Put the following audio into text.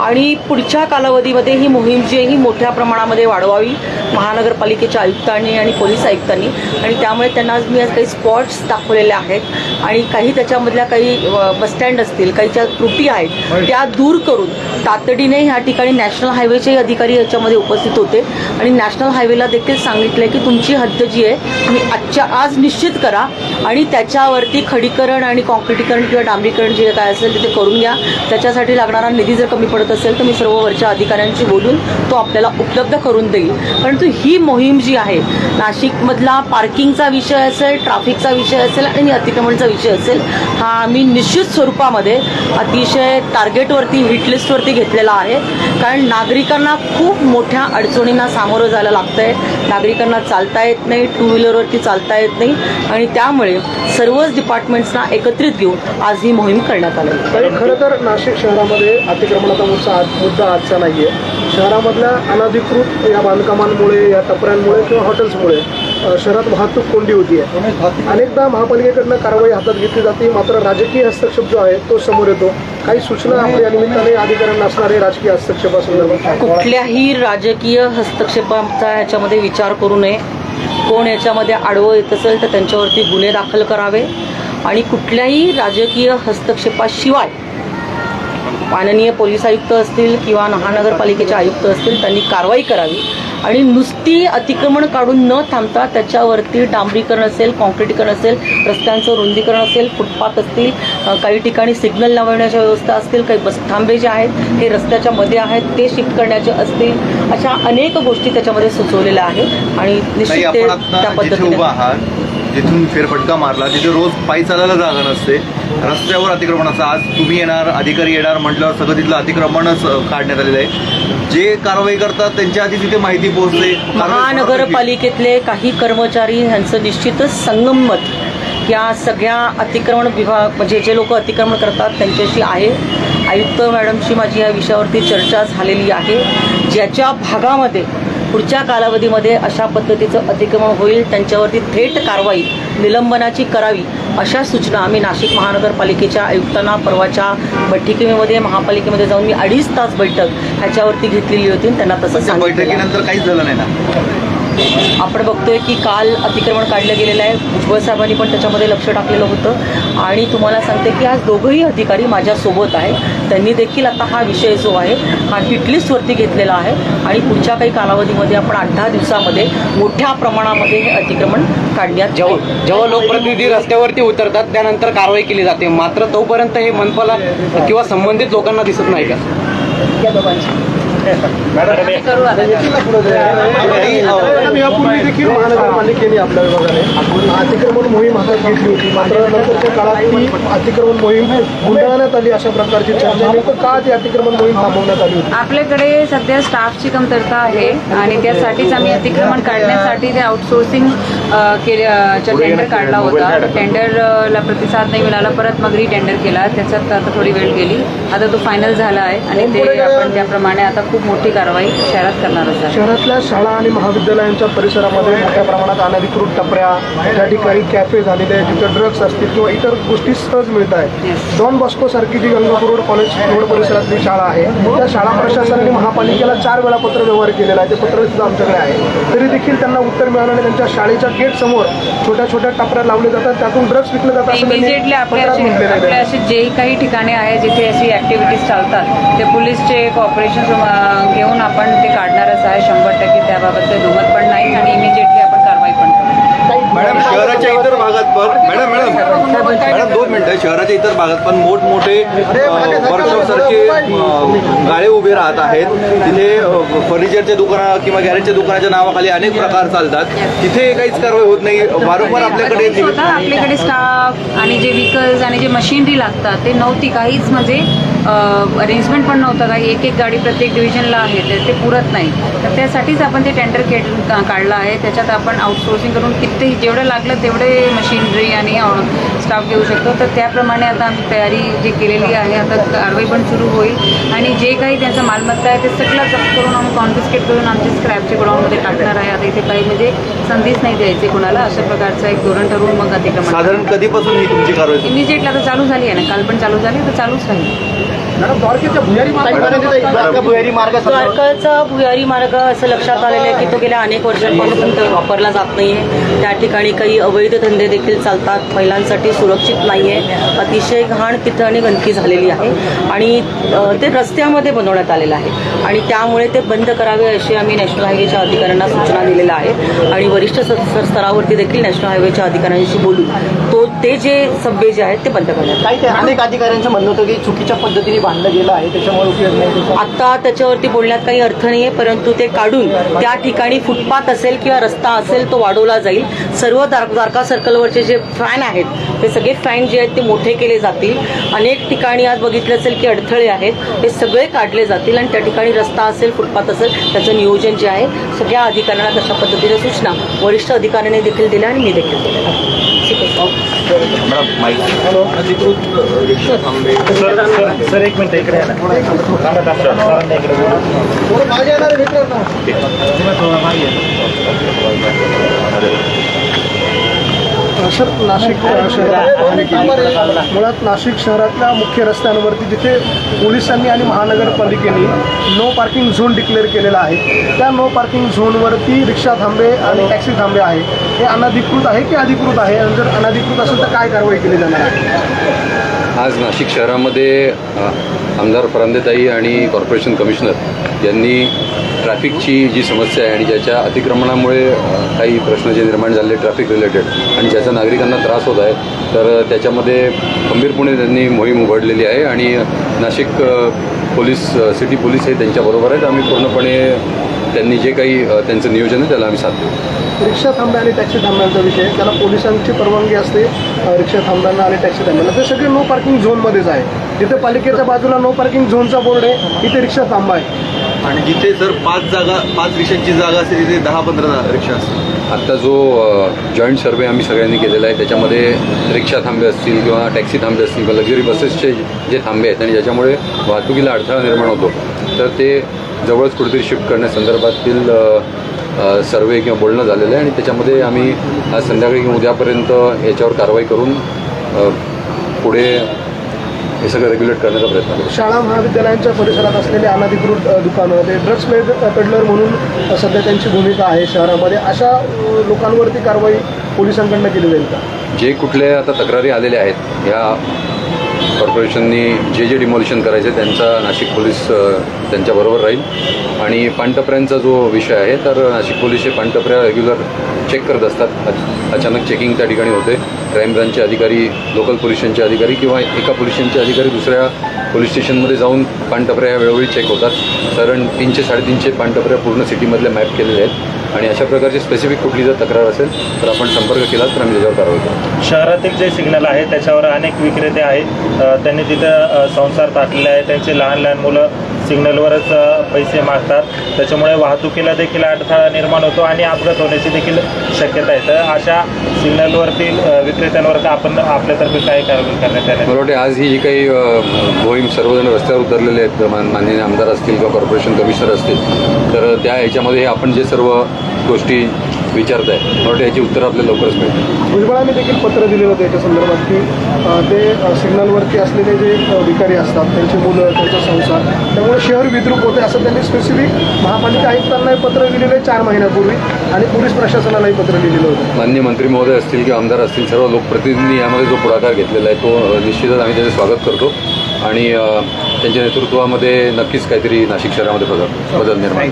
आणि पुढच्या कालावधीमध्ये ही मोहीम जी आहे ही मोठ्या प्रमाणामध्ये वाढवावी महानगरपालिकेच्या आयुक्तांनी आणि पोलीस आयुक्तांनी. आणि त्यामुळे त्यांना आज मी आज काही स्पॉट्स दाखवलेले आहेत. आणि काही त्याच्यामधल्या काही बसस्टँड असतील काही ज्या त्रुटी आहेत त्या दूर करून तातडीने ह्या ठिकाणी नॅशनल हायवेचे अधिकारी याच्यामध्ये उपस्थित होते. आणि नॅशनल हायवेला देखील सांगितलं की तुमची हद्द जी आहे तुम्ही आजच्या आज निश्चित करा. आणि त्याच्यावरती खडीकरण आणि कॉन्क्रिटीकरण किंवा डांबरीकरण जे काय असेल ते करून घ्या. त्याच्यासाठी लागणारा निधी जर कमी पडत असेल तर मी सर्व वरच्या अधिकाऱ्यांशी बोलून तो आपल्याला उपलब्ध करून देईल. परंतु ही मोहीम जी आहे नाशिकमधला पार्किंगचा विषय असेल ट्राफिकचा विषय असेल आणि अतिक्रमणचा विषय असेल हा आम्ही निश्चित स्वरूपामध्ये अतिशय टार्गेटवरती हिटलिस्टवरती घेतलेला आहे. कारण नागरिकांना खूप मोठ्या अडचणींना सामोरं जायला लागतं आहे नागरिकांना चालता येत नाही टू व्हीलरवरती चालता येत नाही. आणि त्यामुळे सर्वच डिपार्टमेंट्सना एकत्रित घेऊन आज ही मोहीम करण्यात आली. खरं तर नाशिक शहरामध्ये अतिक्रमणाचा मुद्दा आज मुद्दा आजचा नाही आहे शहरामधल्या अनधिकृत या बांधकामांमुळे या टपऱ्यांमुळे किंवा हॉटेल्समुळे शहरात वाहतूक कोंडी होती आहे. अनेकदा महापालिकेकडनं कारवाई हातात घेतली जाते. मात्र राजकीय हस्तक्षेप जो आहे तो समोर येतो. काही सूचना आपल्या या निमित्ताने अधिकाऱ्यांना असणारे राजकीय हस्तक्षेपासंदर्भात कुठल्याही राजकीय हस्तक्षेपाचा ह्याच्यामध्ये विचार करू नये. कोण याच्यामध्ये आडवं येत असेल तर त्यांच्यावरती गुन्हे दाखल करावे. आणि कुठल्याही राजकीय हस्तक्षेपाशिवाय माननीय पोलीस आयुक्त असतील किंवा महानगरपालिकेचे आयुक्त असतील त्यांनी कारवाई करावी. आणि नुसती अतिक्रमण काढून न थांबता त्याच्यावरती डांबरीकरण असेल कॉन्क्रिटीकरण असेल रस्त्यांचं रुंदीकरण असेल फुटपाथ असतील काही ठिकाणी सिग्नल लावण्याच्या व्यवस्था असतील काही बस थांबे जे आहेत ते रस्त्याच्या मध्ये आहेत ते शिफ्ट करण्याचे असतील अशा अनेक गोष्टी त्याच्यामध्ये सुचवलेल्या आहेत. आणि निश्चित ते त्या पद्धतीने जिथून फेरफटका मारला तिथे रोज पायी चालायला जागा नसते. रस्त्यावर अतिक्रमण असतं. आज तुम्ही येणार अधिकारी येणार म्हटल्यावर सगळं तिथलं अतिक्रमणच काढण्यात आलेलं आहे. जे कारवाई करतात त्यांच्या आधी तिथे माहिती पोहोचते. महानगरपालिकेतले काही कर्मचारी ह्यांचं निश्चितच संगमत या सगळ्या अतिक्रमण विभाग म्हणजे जे लोक अतिक्रमण करतात त्यांच्याशी आहे. आयुक्त मॅडमशी माझी या विषयावरती चर्चा झालेली आहे. ज्याच्या भागामध्ये पुढच्या कालावधीमध्ये अशा पद्धतीचं अतिक्रमण होईल त्यांच्यावरती थेट कारवाई निलंबनाची करावी अशा सूचना आम्ही नाशिक महानगरपालिकेच्या आयुक्तांना परवाच्या बैठकीमध्ये महापालिकेमध्ये जाऊन मी अडीच तास बैठक ह्याच्यावरती घेतलेली होती त्यांना तसं बैठकीनंतर काहीच झालं नाही ना? आपण बघतोय की काल अतिक्रमण काढलं गेलेलं आहे. भुजबळ साहेबांनी पण त्याच्यामध्ये लक्ष टाकलेलं होतं. आणि तुम्हाला सांगते की आज दोघंही अधिकारी माझ्यासोबत आहेत. त्यांनी देखील आता हा विषय जो आहे हा हिटलिस्टवरती घेतलेला आहे. आणि पुढच्या काही कालावधीमध्ये आपण आठ दहा दिवसामध्ये मोठ्या प्रमाणामध्ये हे अतिक्रमण काढण्यात जेव्हा. जेव्हा लोकप्रतिनिधी रस्त्यावरती उतरतात त्यानंतर कारवाई केली जाते. मात्र तोपर्यंत हे मनपाला किंवा संबंधित लोकांना दिसत नाही का. मॅडम, यापूर्वी देखील महानगरपालिकेने आपल्या विभागाने अतिक्रमण मोहीम हातात घेतली होती मात्र नंतरच्या काळात ती अतिक्रमण मोहीम गुंडाळण्यात आली अशा प्रकारची चर्चा आहे. नेमकं का ती अतिक्रमण मोहीम थांबवण्यात आली होती आपल्याकडे सध्या स्टाफची कमतरता आहे आणि त्यासाठीच आम्ही अतिक्रमण काढण्यासाठी ते आउटसोर्सिंग केले टेंडर काढला होता. टेंडरला प्रतिसाद नाही मिळाला. परत मग टेंडर केला. त्याच्यात आता थोडी वेळ गेली. आता तो फायनल झाला आहे. आणि ते आपण त्याप्रमाणे आता खूप मोठी कारवाई शहरात करणार आहोत शहरातल्या शाळा आणि महाविद्यालयांच्या परिसरामध्ये मोठ्या प्रमाणात अनधिकृत टपऱ्या त्या ठिकाणी कॅफे झालेले आहेत जिथे ड्रग्ज असतील किंवा इतर गोष्टी सहज मिळत आहेत. डॉन बॉस्को सारखी जी गंगापूर रोड कॉलेज रोड परिसरातली शाळा आहे त्या शाळा प्रशासनाने महापालिकेला चार वेळा पत्र व्यवहार केलेला आहे. ते पत्र सुद्धा आमच्याकडे आहे. तरी देखील त्यांना उत्तर मिळालं नाही त्यांच्या शाळेच्या गेट समोर छोट्या छोट्या टपऱ्या लावले जातात त्यातून ड्रग्ज विकले जातात इमिजिएटली आपल्या असे आपल्या जे काही ठिकाणे आहे जिथे अशी ॲक्टिव्हिटीज चालतात ते पोलीसचे कॉपरेशन घेऊन आपण ते काढणारच आहे शंभर टक्के त्याबाबत काही दुमत पण नाही आणि इमिजिएटली आपण कारवाई पण करू मॅडम शहराच्या इतर भागात पण मॅडम मॅडम मॅडम दोन मिनिटं शहराच्या इतर भागात पण मोठमोठे वर्कशॉप सारखे गाळे उभे राहत आहेत. तिथे फर्निचरच्या दुकाना किंवा गॅरेजच्या दुकानाच्या नावाखाली अनेक प्रकार चालतात. तिथे काहीच कारवाई होत नाही. वारंवार आपल्याकडे आपल्याकडे स्टाफ आणि जे व्हीकल्स आणि जे मशिनरी लागतात ते नव्हती काहीच म्हणजे अरेंजमेंट पण नव्हतं काही एक एक गाडी प्रत्येक डिव्हिजनला आहे तर ते पुरत नाही. तर त्यासाठीच आपण ते टेंडर के काढलं आहे. त्याच्यात आपण आउटसोर्सिंग करून किती जेवढं लागलं तेवढे मशिनरी आणि स्टाफ घेऊ शकतो. तर त्याप्रमाणे आता आम्ही तयारी जी केलेली आहे आता कारवाई पण सुरू होईल. आणि जे काही त्यांचा मालमत्ता आहे ते सगळं जप्त करून आम्ही कॉन्फिस्केट करून आमच्या स्क्रॅपच्या गोडाऊनमध्ये टाकणार आहे. आता इथे काही म्हणजे संधीच नाही द्यायची कोणाला. अशा प्रकारचं एक धोरण ठरवून मग अतिक्रमण साधारण कधीपासून ही तुमची कारवाई इमिजिएटली आता चालू झाली आहे ना? काल पण चालू झाली तर चालूच राहील. भुयारी मार्ग द्वारकाचा भुयारी मार्ग असं लक्षात आलेलं आहे की तो गेल्या अनेक वर्षांपासून तर वापरला जात नाहीये. त्या ठिकाणी काही अवैध धंदे देखील चालतात. महिलांसाठी सुरक्षित नाहीये. अतिशय घाण तिथं आणि गंदकी झालेली आहे. आणि ते रस्त्यामध्ये बनवण्यात आलेलं आहे. आणि त्यामुळे ते बंद करावे अशी आम्ही नॅशनल हायवेच्या अधिकाऱ्यांना सूचना दिलेल्या आहे आणि वरिष्ठ स्तरावरती देखील नॅशनल हायवेच्या अधिकाऱ्यांशी बोलून तो ते जे सभ्य जे आहेत ते बंद करण्यात अनेक अधिकाऱ्यांचं म्हणणं होतं की चुकीच्या पद्धतीने बांधलं गेलं आहे त्याच्यामुळे उपयोग नाही आता त्याच्यावरती बोलण्यात काही अर्थ आहे परंतु ते काढून त्या ठिकाणी फुटपाथ असेल किंवा रस्ता असेल तो वाढवला जाईल. सर्व द्वार- द्वारका सर्कलवरचे जे फॅन आहेत ते सगळे फॅन जे आहेत ते मोठे केले जातील. अनेक ठिकाणी आज बघितलं असेल की अडथळे आहेत ते सगळे काढले जातील आणि त्या ठिकाणी रस्ता असेल फुटपाथ असेल त्याचं नियोजन जे आहे सगळ्या अधिकाऱ्यांना तशा पद्धतीने सूचना वरिष्ठ अधिकाऱ्यांनी देखील दिल्या आणि मी देखील दिल्या. ठीक आहे. मॅडम माहिती अधिकृत अ, रिक्षा थांबे सर एक मिनिट इकडे या ना. थांबा, थांबा. सरांना इकडे बोलवा. थोडं मागे येणार आहे मित्रांनो. तुम्ही थोडं मागे या. सर नाशिक शहरात. मुळात नाशिक शहरातल्या मुख्य रस्त्यांवरती जिथे पोलिसांनी आणि महानगरपालिकेने नो पार्किंग झोन डिक्लेअर केलेला आहे. त्या नो पार्किंग झोनवरती रिक्षा थांबे आणि टॅक्सी थांबे आहे. हे अनधिकृत आहे की अधिकृत आहे? आणि जर अनधिकृत असेल तर काय कारवाई केली जाणार आहे? आज नाशिक शहरामध्ये आमदार परांदेताई आणि कॉर्पोरेशन कमिशनर यांनी ट्रॅफिकची जी समस्या आहे आणि ज्याच्या अतिक्रमणामुळे काही प्रश्न जे निर्माण झाले ट्रॅफिक रिलेटेड आणि ज्याचा नागरिकांना त्रास होत आहे तर त्याच्यामध्ये खंबीरपणे त्यांनी मोहीम उघडलेली आहे आणि नाशिक पोलीस सिटी पोलीस हे त्यांच्याबरोबर आहेत. आम्ही पूर्णपणे त्यांनी जे काही त्यांचं नियोजन आहे त्याला आम्ही साथ देऊ. रिक्षा थांबे आणि टॅक्सी थांब्यांचा विषय त्याला पोलिसांची परवानगी असते रिक्षा थांब्यांना आणि टॅक्सी थांब्यांना ते सगळे नो पार्किंग झोनमध्येच आहे. जिथे पालिकेच्या बाजूला नो पार्किंग झोनचा बोर्ड आहे इथे रिक्षा थांबा आहे. आणि जिथे जर पाच जागा पाच रिक्षांची जागा असेल तिथे दहा पंधरा रिक्षा असतील. आत्ता जो जॉईंट सर्वे आम्ही सगळ्यांनी केलेला आहे त्याच्यामध्ये रिक्षा थांबे असतील किंवा टॅक्सी थांबे असतील किंवा लक्झरी बसेसचे जे थांबे आहेत आणि ज्याच्यामुळे वाहतुकीला अडथळा निर्माण होतो तर ते जवळच कुठेतरी शिफ्ट करण्यासंदर्भातील सर्वे किंवा बोलणं झालेलं आहे आणि त्याच्यामध्ये आम्ही आज संध्याकाळी किंवा उद्यापर्यंत याच्यावर कारवाई करून पुढे हे सगळं रेग्युलेट करण्याचा प्रयत्न करू. शाळा महाविद्यालयांच्या परिसरात असलेले अनधिकृत दुकानं ते ड्रग्स पेड पेडलर म्हणून सध्या त्यांची भूमिका आहे शहरामध्ये. अशा लोकांवरती कारवाई पोलिसांकडनं केली जाईल का? जे कुठले आता तक्रारी आलेल्या आहेत ह्या कॉर्पोरेशननी जे जे डिमॉलिशन करायचे त्यांचा नाशिक पोलीस त्यांच्याबरोबर राहील. आणि पानटपऱ्यांचा जो विषय आहे तर नाशिक पोलीस हे पानटपऱ्या रेग्युलर चेक करत असतात. अच- अचानक चेकिंग त्या ठिकाणी होते. क्राईम ब्रांचचे अधिकारी लोकल पोलीस स्टेशनचे अधिकारी किंवा एका पोलीस स्टेशनचे अधिकारी दुसऱ्या पोलीस स्टेशनमध्ये जाऊन पानटपऱ्या ह्या वेळोवेळी चेक होतात. कारण तीनशे साडेतीनशे पानटपऱ्या पूर्ण सिटीमधल्या मॅप केलेल्या आहेत. आणि अशा प्रकारची स्पेसिफिक कुठली जर तक्रार असेल तर आपण संपर्क केला तर आम्ही त्याच्यावर कारवाई करू शहरातील जे सिग्नल आहे त्याच्यावर अनेक विक्रेते आहेत. त्यांनी तिथं संसार टाकलेले आहे. त्यांचे लहान लहान मुलं सिग्नलवरच पैसे मागतात. त्याच्यामुळे वाहतुकीला देखील अडथळा निर्माण होतो आणि अपघात होण्याची देखील शक्यता आहे. तर अशा सिग्नलवरती विक्रेत्यांवर आपण आपल्यातर्फे काय कारवाई करण्यात येणार? मला वाटते आज ही जी काही मोहीम सर्वजण रस्त्यावर उतरलेले आहेत माननीय आमदार असतील किंवा कॉर्पोरेशन कमिशनर असतील तर त्या ह्याच्यामध्ये आपण जे सर्व गोष्टी विचारताय. मला वाटतं याची उत्तरं आपल्याला लवकरच मिळतील. भुजबळांनी देखील पत्र दिलेलं होतं याच्या संदर्भात की ते सिग्नलवरती असलेले जे अ, भिकारी असतात त्यांची मुलं त्यांचा संसार त्यामुळे शहर विद्रूप होते असं त्यांनी स्पेसिफिक महापालिका आयुक्तांना पत्र दिलेलं आहे चार महिन्यापूर्वी आणि पोलीस प्रशासनालाही पत्र लिहिलेलं होतं. माननीय मंत्री महोदय असतील किंवा आमदार असतील सर्व लोकप्रतिनिधींनी यामध्ये जो पुढाकार घेतलेला आहे तो निश्चितच आम्ही त्याचं स्वागत करतो. आणि त्यांच्या नेतृत्वामध्ये नक्कीच काहीतरी नाशिक शहरामध्ये बदल बदल निर्माण